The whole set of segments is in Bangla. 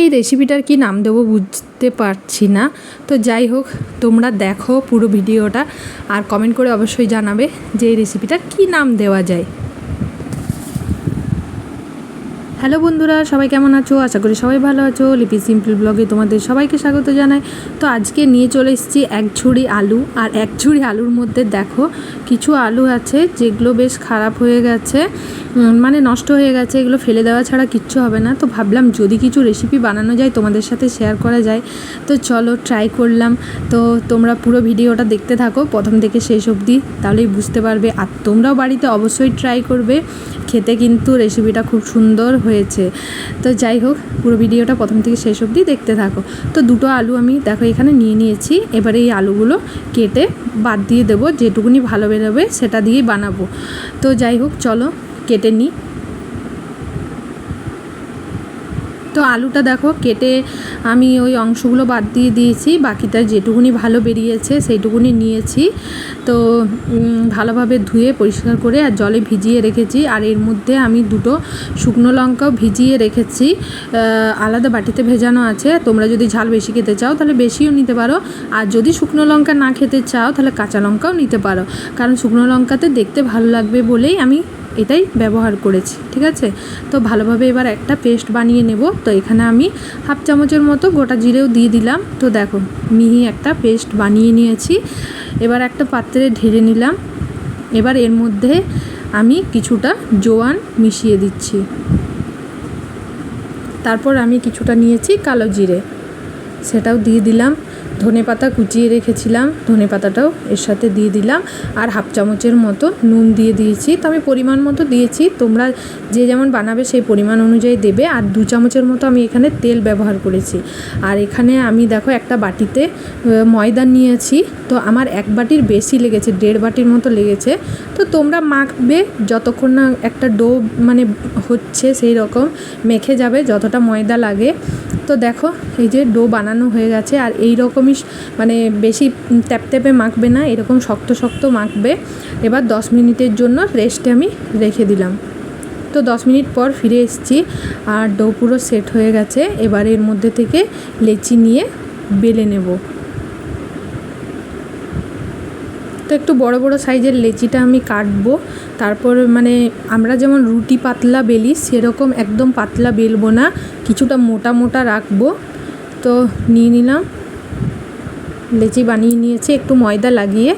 এই রেসিপিটার কি নাম দেবো বুঝতে পারছি না। তো যাই হোক, তোমরা দেখো পুরো ভিডিওটা আর কমেন্ট করে অবশ্যই জানাবে যে এই রেসিপিটার কি নাম দেওয়া যায়। হ্যালো বন্ধুরা, সবাই কেমন আছো? আশা করি সবাই ভালো আছো। লিপি সিম্পল ব্লগে তোমাদের সবাইকে স্বাগত জানাই। তো আজকে নিয়ে চলে এসেছি এক ঝুড়ি আলু। আর এক ঝুড়ি আলুর মধ্যে দেখো, কিছু আলু আছে যেগুলো বেশ খারাপ হয়ে গেছে মানে নষ্ট হয়ে গেছে, এগুলো ফেলে দেওয়া ছাড়া কিচ্ছু হবে না। তো ভাবলাম যদি কিছু রেসিপি বানানো যায়, তোমাদের সাথে শেয়ার করা যায়। তো চলো ট্রাই করলাম। তো তোমরা পুরো ভিডিওটা দেখতে থাকো, প্রথম থেকে শেষ অবধি, তাহলেই বুঝতে পারবে। আর তোমরাও বাড়িতে অবশ্যই ট্রাই করবে। খেতে কিন্তু রেসিপিটা খুব সুন্দর হয়েছে। তো যাই হোক, পুরো ভিডিওটা প্রথম থেকে শেষ অবধি দেখতে থাকো। তো দুটো আলু আমি দেখো এখানে নিয়ে নিয়েছি। এবারে এই আলুগুলো কেটে বাদ দিয়ে দেবো, যেটুকুনি ভালো বেরোবে সেটা দিয়েই বানাবো। তো যাই হোক, চলো কেটে নিই। তো আলুটা দেখো কেটে আমি ওই অংশগুলো বাদ দিয়ে দিয়েছি, বাকিটা যেটুকুনি ভালো বেরিয়েছে সেইটুকুনি নিয়েছি। তো ভালোভাবে ধুয়ে পরিষ্কার করে আর জলে ভিজিয়ে রেখেছি আর এর মধ্যে আমি দুটো শুকনো লঙ্কাও ভিজিয়ে রেখেছি। আলাদা বাটিতে ভেজানো আছে, তোমরা যদি ঝাল বেশি খেতে চাও তাহলে বেশিও নিতে পারো। আর যদি শুকনো লঙ্কা না খেতে চাও তাহলে কাঁচা লঙ্কাও নিতে পারো। কারণ শুকনো লঙ্কাতে দেখতে ভালো লাগবে বলেই আমি এটাই ব্যবহার করেছি, ঠিক আছে? তো ভালোভাবে এবার একটা পেস্ট বানিয়ে নেব। তো এখানে আমি হাফ চামচের মতো গোটা জিরেও দিয়ে দিলাম। তো দেখো, মিহি একটা পেস্ট বানিয়ে নিয়েছি। এবার একটা পাত্রে ঢেলে নিলাম। এবার এর মধ্যে আমি কিছুটা জোয়ান মিশিয়ে দিচ্ছি। তারপর আমি কিছুটা নিয়েছি কালো জিরে। সেটাও দিয়ে দিলাম। ধনে পাতা কুচিয়ে রেখেছিলাম, ধনে পাতাটাও এর সাথে দিয়ে দিলাম, আর হাফ চামচের মতো নুন দিয়ে দিয়েছি। তো আমি পরিমাণ মতো দিয়েছি, তোমরা যে যেমন বানাবে সেই পরিমাণ অনুযায়ী দেবে, আর দু চামচের মতো আমি এখানে তেল ব্যবহার করেছি। আর এখানে আমি দেখো একটা বাটিতে ময়দা নিয়েছি, তো আমার এক বাটির বেশি লেগেছে, দেড় বাটির মতো লেগেছে। তো তোমরা মাখবে যতক্ষণ না একটা ডো মানে হচ্ছে সেই রকম, মেখে যাবে, যতটা ময়দা লাগে। তো দেখো, এই যে ডো বানানো হয়ে গেছে আর এই রকমই মানে বেশি ট্যাপট্যাপে মাখবে না, এরকম শক্ত শক্ত মাখবে। এবার দশ মিনিটের জন্য রেস্টে আমি রেখে দিলাম। তো দশ মিনিট পর ফিরে এসেছি আর ডো পুরো সেট হয়ে গেছে। এবার এর মধ্যে থেকে লেচি নিয়ে বেলে নেব। তো একটু বড় বড় সাইজের লেচিটা আমি কাটবো। তারপর মানে আমরা যেমন রুটি পাতলা বেলি, সেরকম একদম পাতলা বেলবো না, কিছুটা মোটা মোটা রাখব। তো নিয়ে নিলাম। লেচি বানিয়ে নিয়েছি, একটু ময়দা লাগিয়ে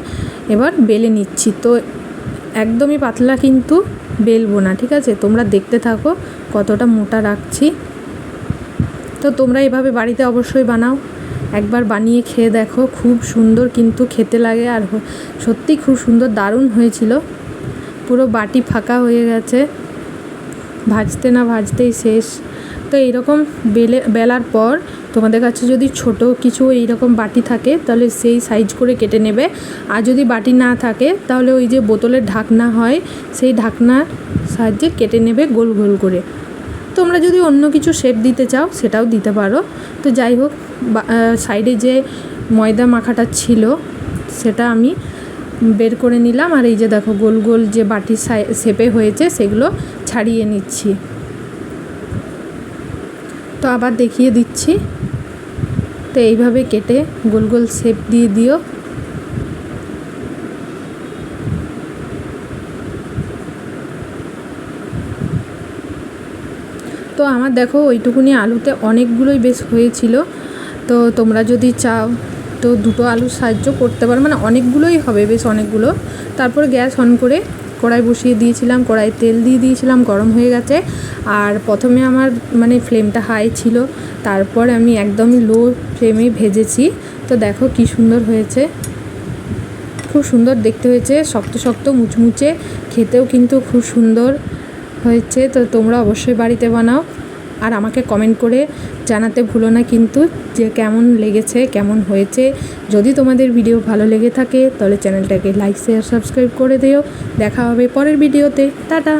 এবার বেলে নিচ্ছি। তো একদমই পাতলা কিন্তু বেলবো না, ঠিক আছে? তোমরা দেখতে থাকো কতটা মোটা রাখছি। তো তোমরা এভাবে বাড়িতে অবশ্যই বানাও। একবার বানিয়ে খেয়ে দেখো, খুব সুন্দর কিন্তু খেতে লাগে আর সত্যি খুব সুন্দর, দারুণ হয়েছিল। পুরো বাটি ফাঁকা হয়ে গেছে। ভাজতে না ভাজতেই শেষ। তো এইরকম বেলে, বেলার পর তোমাদের কাছে যদি ছোট কিছু এইরকম বাটি থাকে, তাহলে সেই সাইজ করে কেটে নেবে। আর যদি বাটি না থাকে, তাহলে ওই যে বোতলের ঢাকনা হয়, সেই ঢাকনার সাহায্যে কেটে নেবে গোল গোল করে। তোমরা যদি অন্য কিছু শেপ দিতে চাও, সেটাও দিতে পারো। তো যাই হোক সাইডে যে ময়দা মাখাটা ছিল, সেটা আমি বের করে নিলাম। আর এই যে দেখো, গোল গোল যে বাটি শেপে হয়েছে, সেগুলো ছাড়িয়ে নিচ্ছি। তো আবার দেখিয়ে দিচ্ছি। তো এইভাবে কেটে গোল গোল শেপ দিয়ে দিও। তো আমার দেখো ওইটুকুনি আলুতে অনেকগুলোই বেশ হয়েছিল। তো তোমরা যদি চাও তো দুটো আলুর সাহায্য করতে পারো। মানে অনেকগুলোই হবে বেশ অনেকগুলো। তারপর গ্যাস অন করে কড়াই বসিয়ে দিয়েছিলাম কড়াই তেল দিয়ে দিয়েছিলাম, গরম হয়ে গেছে। আর প্রথমে আমার মানে ফ্লেমটা হাই ছিল, তারপর আমি একদমই লো ফ্লেমে ভেজেছি। তো দেখো কি সুন্দর হয়েছে। খুব সুন্দর দেখতে হয়েছে, শক্ত শক্ত মুচমুচে, খেতেও কিন্তু খুব সুন্দর। হয়েছে, তো তোমরা অবশ্যই বাড়িতে বানাও। আর আমাকে কমেন্ট করে জানাতে ভুলো না কিন্তু যে কেমন লেগেছে, কেমন হয়েছে। যদি তোমাদের ভিডিও ভালো লেগে থাকে, তাহলে চ্যানেলটাকে লাইক শেয়ার সাবস্ক্রাইব করে দিও। দেখা হবে পরের ভিডিওতে টাটা!